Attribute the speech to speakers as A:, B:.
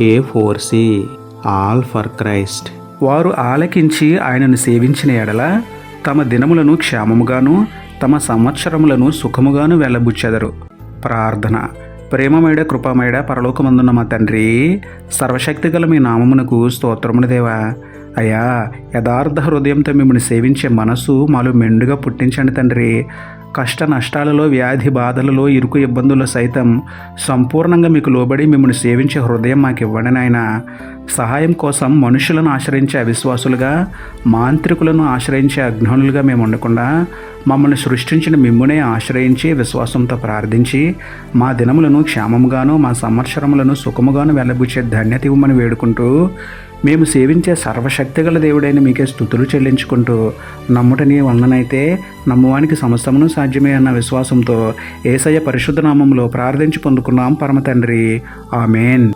A: A four C all for Christ వారు ఆలకించి ఆయనను సేవించిన ఎడల తమ దినములను క్షేమముగాను తమ సంవత్సరములను సుఖముగాను వెళ్ళబుచ్చెదరు ప్రార్థన. ప్రేమమేడ కృపమేడ పరలోకమందున్న మా తండ్రి సర్వశక్తిగల మీ నామమునకు స్తోత్రములు దేవా. అయ్యా యథార్థ హృదయంతో మిమ్మల్ని సేవించే మనసు మాలో మెండుగా పుట్టించండి తండ్రి. కష్ట నష్టాలలో వ్యాధి బాధలలో ఇరుకు ఇబ్బందుల్లో సైతం సంపూర్ణంగా మీకు లోబడి మిమ్మల్ని సేవించే హృదయం మాకు ఇవ్వండి నాయన. సహాయం కోసం మనుషులను ఆశ్రయించే అవిశ్వాసులుగా మాంత్రికులను ఆశ్రయించే అజ్ఞానులుగా మేము ఉండకుండా మమ్మల్ని సృష్టించిన మిమ్మునే ఆశ్రయించి విశ్వాసంతో ప్రార్థించి మా దినములను క్షేమముగాను మా సంవత్సరములను సుఖముగాను వెళ్ళబుచ్చే ధన్యత ఇవ్వమని వేడుకుంటూ మేము సేవించే సర్వశక్తిగల దేవుడైన మీకే స్థుతులు చెల్లించుకుంటూ నమ్ముటని వలననైతే నమ్మువానికి సమస్తమును సాధ్యమే అన్న విశ్వాసంతో ఏసయ్య పరిశుద్ధ నామంలో ప్రార్థించి పొందుకున్నాం పరమ తండ్రి ఆమెన్.